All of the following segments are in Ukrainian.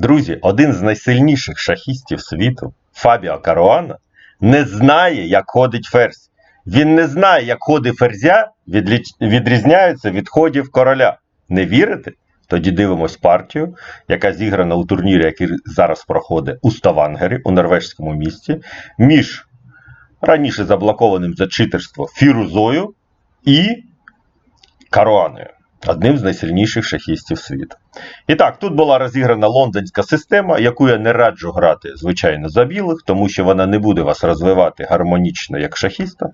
Друзі, один з найсильніших шахістів світу, Фабіо Каруана, не знає, як ходить ферзь. Він не знає, як ходи ферзя відрізняються від ходів короля. Не вірите? Тоді дивимось партію, яка зіграна у турнірі, який зараз проходить у Ставангері, у норвежському місті, між раніше заблокованим за читерство Фірузою і Каруаною, одним з найсильніших шахістів світу. І так, тут була розіграна лондонська система, яку я не раджу грати, звичайно, за білих, тому що вона не буде вас розвивати гармонічно як шахіста.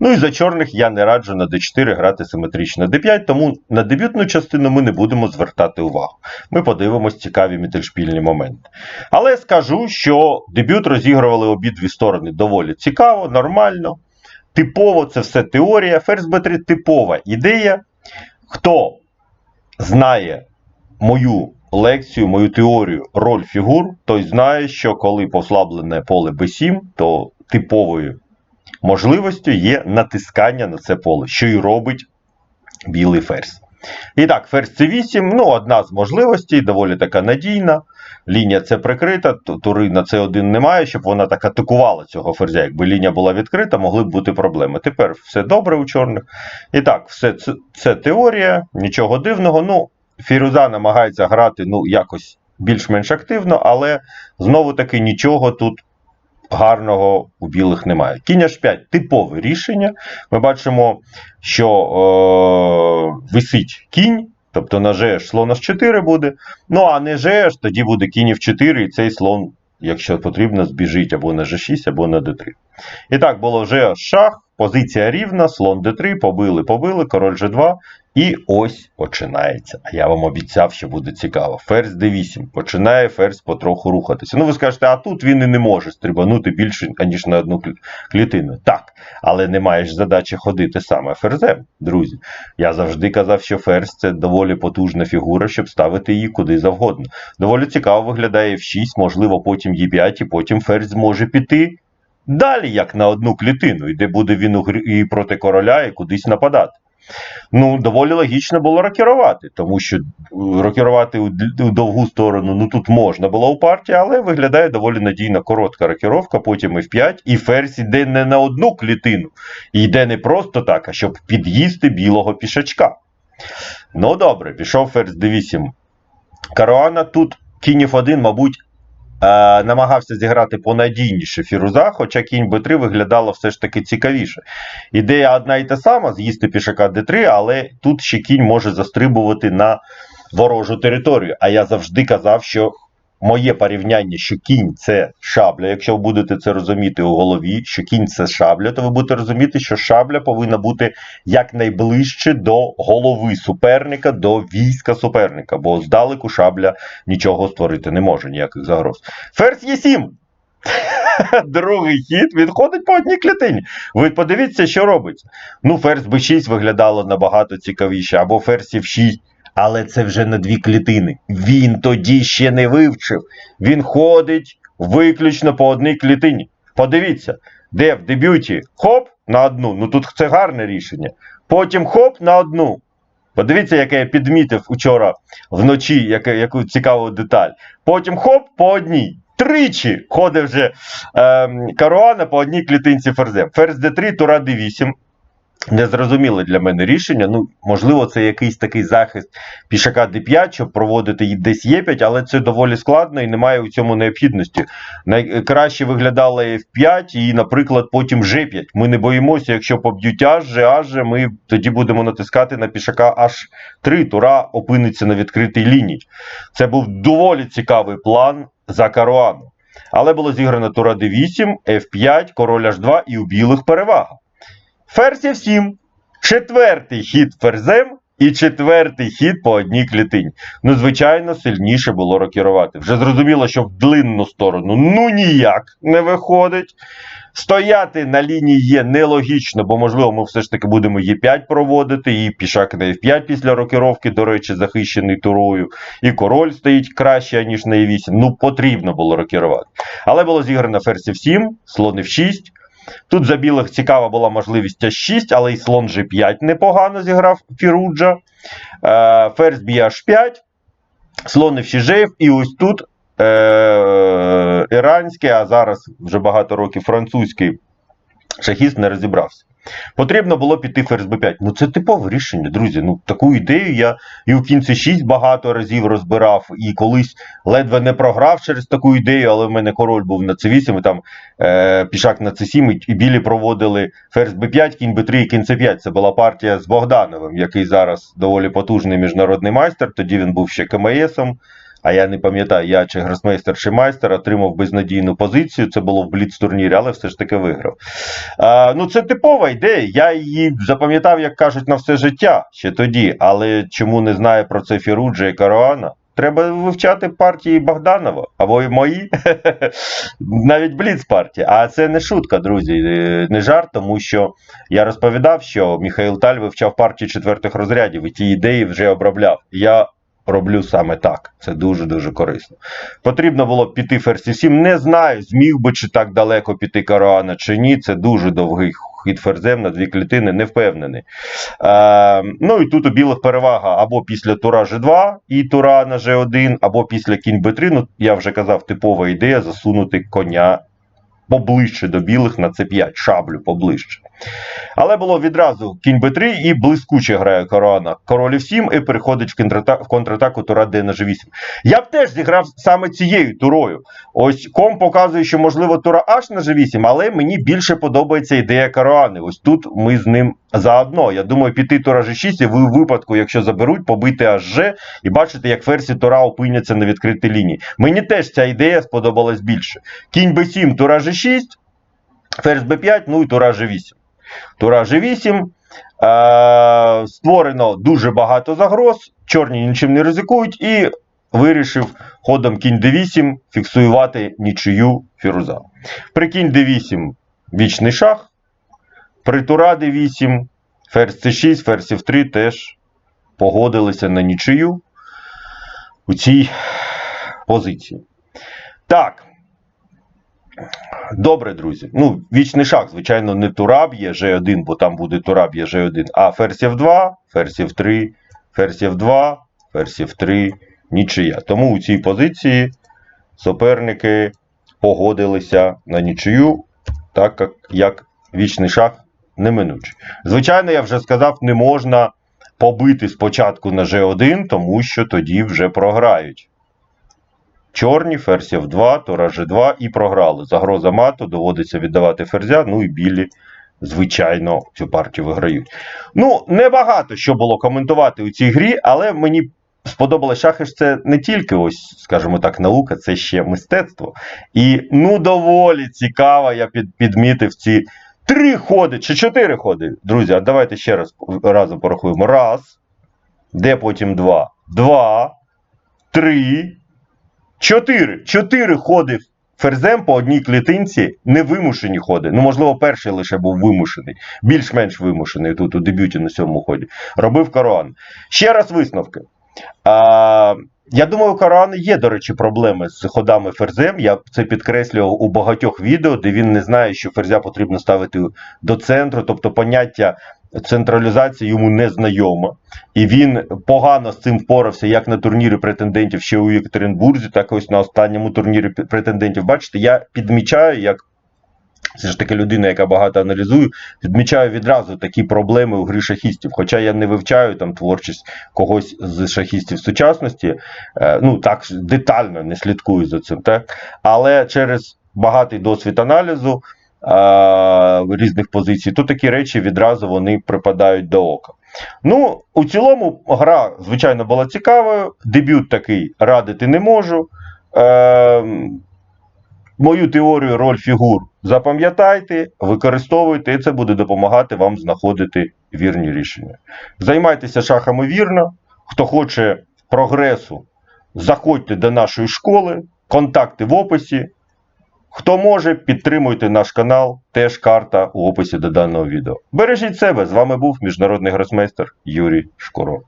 Ну і за чорних я не раджу на d4 грати симетрично d5, тому на дебютну частину ми не будемо звертати увагу. Ми подивимось цікаві мітельшпільні моменти. Але скажу, що дебют розігрували обидві сторони доволі цікаво, нормально. Типово це все теорія. Ферзь b3 типова ідея. Хто знає мою лекцію, мою теорію роль фігур, той знає, що коли послаблене поле b7, то типовою можливістю є натискання на це поле, що і робить білий ферзь. І так, ферзь c8, ну, одна з можливостей, доволі така надійна. Лінія це прикрита, ту- тури на c1 немає, щоб вона так атакувала цього ферзя. Якби лінія була відкрита, могли б бути проблеми. Тепер все добре у чорних. І так, все це, це теорія, нічого дивного. Ну, Фіруза намагається грати ну, якось більш-менш активно, але знову таки нічого тут гарного у білих немає. Кінь H5 типове рішення. Ми бачимо, що е, висить кінь. Тобто на GH слон H4 буде. Ну а не ж, тоді буде кінь F4, і цей слон, якщо потрібно, збіжить або на G6, або на D3. І так, було GH шах, позиція рівна, слон D3, побили, побили, король G2. І ось починається. А я вам обіцяв, що буде цікаво. Ферзь D8. Починає ферзь потроху рухатися. Ну, ви скажете, а тут він і не може стрибанути більше, ніж на одну клітину. Так, але не маєш задачі ходити саме ферзем, друзі. Я завжди казав, що ферзь це доволі потужна фігура, щоб ставити її куди завгодно. Доволі цікаво виглядає F6, можливо, потім Е5, і потім ферзь зможе піти. Далі, як на одну клітину, і де буде він і проти короля, і кудись нападати. Ну, доволі логічно було рокерувати, тому що е, рокерувати у, довгу сторону ну тут можна було у партії, але виглядає доволі надійна коротка рокеровка, потім F5, і ферзь йде не на одну клітину, і йде не просто так, а щоб під'їсти білого пішачка. Ну добре, пішов ферзь D8. Каруана тут кінь F1, мабуть, намагався зіграти понадійніше Фіруза, хоча кінь Б3 виглядало все ж таки цікавіше. Ідея одна і та сама: з'їсти пішака Д3, але тут ще кінь може застрибувати на ворожу територію. А я завжди казав, що моє порівняння, що кінь це шабля. Якщо ви будете це розуміти у голові, що кінь це шабля, то ви будете розуміти, що шабля повинна бути якнайближче до голови суперника, до війська суперника, бо здалеку шабля нічого створити не може, ніяких загроз. Ферзь є 7. Другий хід відходить по одній клітині. Ви подивіться, що робиться. Ну, ферзь b6 виглядало набагато цікавіше, або ферзь f6. Але це вже на дві клітини. Він тоді ще не вивчив. Він ходить виключно по одній клітині. Подивіться, де в дебюті хоп на одну. Ну тут це гарне рішення. Потім хоп на одну. Подивіться, яке я підмітив учора вночі, яке, яку цікаву деталь. Потім хоп по одній. Тричі ходить вже ем, Каруана по одній клітинці ферзем. Ферзь d3, тура d8. Незрозуміле для мене рішення. Ну, можливо, це якийсь такий захист пішака d5, щоб проводити десь Е5, але це доволі складно і немає у цьому необхідності. Найкраще виглядало F5 і, наприклад, потім G5. Ми не боїмося, якщо поб'ють аж, аж, ми тоді будемо натискати на пішака H3. Тура опиниться на відкритій лінії. Це був доволі цікавий план за Каруану. Але було зіграно тура d8, F5, король H2 і у білих перевага. Ферзь F7. Четвертий хід ферзем і четвертий хід по одній клітині. Ну, звичайно, сильніше було рокірувати. Вже зрозуміло, що в длинну сторону ну ніяк не виходить. Стояти на лінії є нелогічно, бо, можливо, ми все ж таки будемо Е5 проводити, і пішак на F5 після рокіровки, до речі, захищений турою, і король стоїть краще, ніж на Е8. Ну, потрібно було рокірувати. Але було зіграно ферзь F7, слон F6. Тут за білих цікава була можливість H6, але і слон G5 непогано зіграв Фіруджа. Е, Ферзь б'є H5, слон F6, і ось тут е- іранський, а зараз вже багато років французький шахіст не розібрався. Потрібно було піти ферзь b5. Ну це типове рішення, друзі. Ну таку ідею я і в кінці 6 багато разів розбирав, і колись ледве не програв через таку ідею, але в мене король був на c8, і там е, пішак на c7, і, білі проводили ферзь b5, кінь b3 і кінь c5. Це була партія з Богдановим, який зараз доволі потужний міжнародний майстер. Тоді він був ще КМСом. А я не пам'ятаю, я чи гросмейстер, чи майстер отримав безнадійну позицію. Це було в бліц-турнірі, але все ж таки виграв. А, ну, це типова ідея. Я її запам'ятав, як кажуть, на все життя ще тоді. Але чому не знає про це Фіруджа і Каруана? Треба вивчати партії Богданова або і мої, навіть Бліц партія. А це не шутка, друзі, е, не жарт, тому що я розповідав, що Михайло Таль вивчав партії четвертих розрядів і ті ідеї вже обробляв. Я роблю саме так. Це дуже-дуже корисно. Потрібно було піти ферзь 7. Не знаю, зміг би чи так далеко піти Каруана чи ні. Це дуже довгий хід ферзем на дві клітини, не впевнений. Е, ну і тут у білих перевага або після тура G2 і тура на G1, або після кінь B3. Ну, я вже казав, типова ідея засунути коня поближче до білих на C5, шаблю поближче. Але було відразу кінь Б3 і блискуче грає корона. Король F7 і переходить в контратаку, в контратаку тура Д на G8. Я б теж зіграв саме цією турою. Ось ком показує, що можливо тура H на G8, але мені більше подобається ідея Каруани. Ось тут ми з ним заодно. Я думаю, піти тура G6 і в випадку, якщо заберуть, побити аж і бачити, як ферзі тура опиняться на відкритій лінії. Мені теж ця ідея сподобалась більше. Кінь B7, тура G6, ферзь B5, ну і тура G8. Тура G8. Е, створено дуже багато загроз, чорні нічим не ризикують, і вирішив ходом кінь D8 фіксувати нічию фіруза. При кінь D8 вічний шах. При тура D8, ферзь C6, ферзь F3 теж погодилися на нічию у цій позиції. Так. Добре, друзі. Ну, вічний шах, звичайно, не тураб є G1, бо там буде тураб є G1, а ферзь F2, ферзь F3, ферзь F2, ферзь F3, нічия. Тому у цій позиції суперники погодилися на нічию, так як вічний шах неминучий. Звичайно, я вже сказав, не можна побити спочатку на G1, тому що тоді вже програють. Чорні, ферзь F2, тура G2 і програли. Загроза мату, доводиться віддавати ферзя, ну і білі, звичайно, цю партію виграють. Ну, небагато що було коментувати у цій грі, але мені сподобалося шахи ж це не тільки, ось, скажімо так, наука, це ще мистецтво. І ну, доволі цікаво, я під, підмітив ці три ходи чи чотири ходи. Друзі, а давайте ще раз разом порахуємо. Раз. Де потім два? Два. Три. Чотири. Чотири ходи ферзем по одній клітинці невимушені ходи. Ну, можливо, перший лише був вимушений, більш-менш вимушений тут у дебюті на сьомому ході. Робив Каруан. Ще раз висновки. А, я думаю, у Каруана є, до речі, проблеми з ходами ферзем. Я це підкреслював у багатьох відео, де він не знає, що ферзя потрібно ставити до центру, тобто поняття. Централізація йому не знайома, і він погано з цим впорався як на турнірі претендентів ще у Єкатеринбурзі, так ось на останньому турнірі претендентів. Бачите, я підмічаю, як все ж таки людина, яка багато аналізує, підмічаю відразу такі проблеми у грі шахістів. Хоча я не вивчаю там творчість когось з шахістів сучасності, е, ну так детально не слідкую за цим, так? але через багатий досвід аналізу різних позицій, то такі речі відразу вони припадають до ока. Ну, у цілому, гра, звичайно, була цікавою. Дебют такий радити не можу. Е, Мою теорію роль фігур запам'ятайте, використовуйте, і це буде допомагати вам знаходити вірні рішення. Займайтеся шахами вірно. Хто хоче прогресу, заходьте до нашої школи, контакти в описі. Хто може, підтримуйте наш канал, теж карта у описі до даного відео. Бережіть себе! З вами був міжнародний гросмейстер Юрій Шкуро.